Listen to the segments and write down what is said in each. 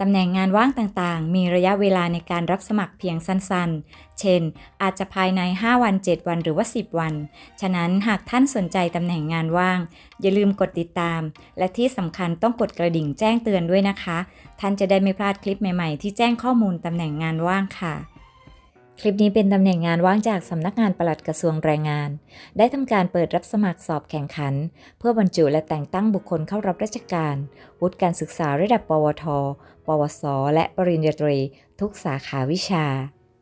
ตำแหน่งงานว่างต่างๆ มีระยะเวลาในการรับสมัครเพียงสั้นๆ เช่น อาจจะภายใน 5 วัน 7 วันหรือว่า 10 วัน ฉะนั้นหากท่านสนใจตำแหน่งงานว่าง อย่าลืมกดติดตาม และที่สำคัญต้องกดกระดิ่งแจ้งเตือนด้วยนะคะ ท่านจะได้ไม่พลาดคลิปใหม่ๆ ที่แจ้งข้อมูลตำแหน่งงานว่างค่ะ คลิปนี้เป็นตำแหน่งงานว่างจากสำนักงานปลัดกระทรวงแรงงาน ได้ทำการเปิดรับสมัครสอบแข่งขัน เพื่อบรรจุและแต่งตั้งบุคคลเข้ารับราชการ วุฒิการศึกษาระดับ ปวท ปวส และปริญญาตรี ทุกสาขาวิชา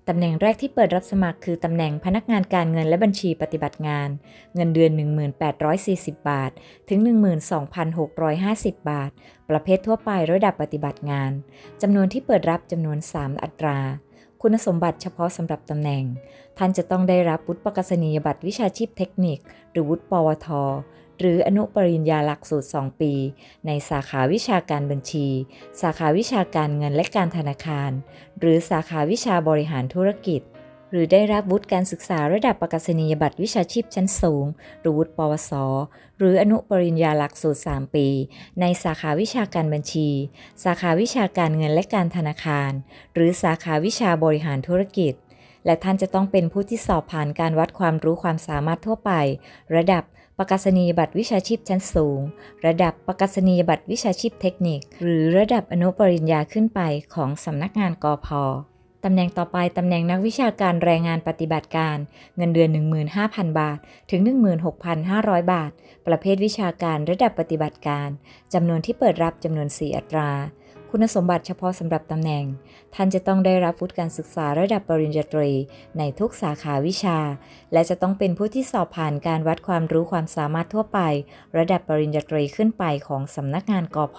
ตำแหน่งแรกที่เปิดรับสมัครคือตำแหน่งพนักงานการเงินและบัญชีปฏิบัติงาน เงินเดือน 1840 บาท ถึง 12,650 บาท ประเภททั่วไประดับปฏิบัติงานจำนวนที่เปิดรับจำนวน 3 อัตรา คุณสมบัติเฉพาะสำหรับตำแหน่ง ท่านจะต้องได้รับวุฒิประกาศนียบัตรวิชาชีพเทคนิค หรือวุฒิปวท หรืออนุปริญญาหลักสูตร 2 ปี ในสาขาวิชาการบัญชี สาขาวิชาการเงินและการธนาคาร หรือสาขาวิชาบริหารธุรกิจ หรือได้รับวุฒิการศึกษาระดับประกาศนียบัตรวิชาชีพชั้นสูง หรือวุฒิปวส หรืออนุปริญญาหลักสูตร 3 ปี ในสาขาวิชาการบัญชี สาขาวิชาการเงินและการธนาคาร หรือสาขาวิชาบริหารธุรกิจ และท่านจะต้องเป็นผู้ที่สอบผ่านการวัดความรู้ความสามารถทั่วไป ระดับประกาศนียบัตรวิชาชีพชั้นสูง ระดับประกาศนียบัตรวิชาชีพเทคนิค หรือระดับอนุปริญญาขึ้นไปของสำนักงานกอพ ตำแหน่งต่อไปตำแหน่งนักวิชาการแรงงานปฏิบัติการ เงินเดือน 15,000 บาท ถึง 16,500 บาท ประเภทวิชาการระดับปฏิบัติการจำนวนที่เปิดรับจำนวน 4 อัตรา คุณสมบัติเฉพาะสำหรับตำแหน่ง ท่านจะต้องได้รับวุฒิการศึกษาระดับปริญญาตรี ในทุกสาขาวิชา และจะต้องเป็นผู้ที่สอบผ่านการวัดความรู้ความสามารถทั่วไป ระดับปริญญาตรีขึ้นไปของสำนักงานกอพ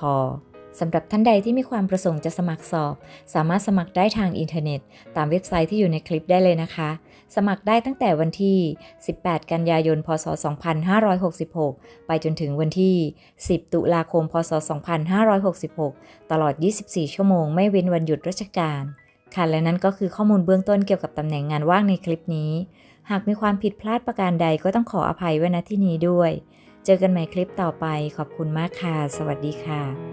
สำหรับท่านใดที่มีความประสงค์จะสมัครสอบ สามารถสมัครได้ทางอินเทอร์เน็ต ตามเว็บไซต์ที่อยู่ในคลิปได้เลยนะคะ สมัครได้ตั้งแต่วันที่ 18 กันยายน พศ 2566 ไปจนถึงวันที่ 10 ตุลาคม พศ 2566 ตลอด 24 ชั่วโมง ไม่เว้นวันหยุดราชการค่ะและนั่นก็คือข้อมูลเบื้องต้นเกี่ยวกับตำแหน่งงานว่างในคลิปนี้ หากมีความผิดพลาดประการใดก็ต้องขออภัยไว้ณที่นี้ด้วย เจอกันใหม่คลิปต่อไป ขอบคุณมากค่ะ สวัสดีค่ะ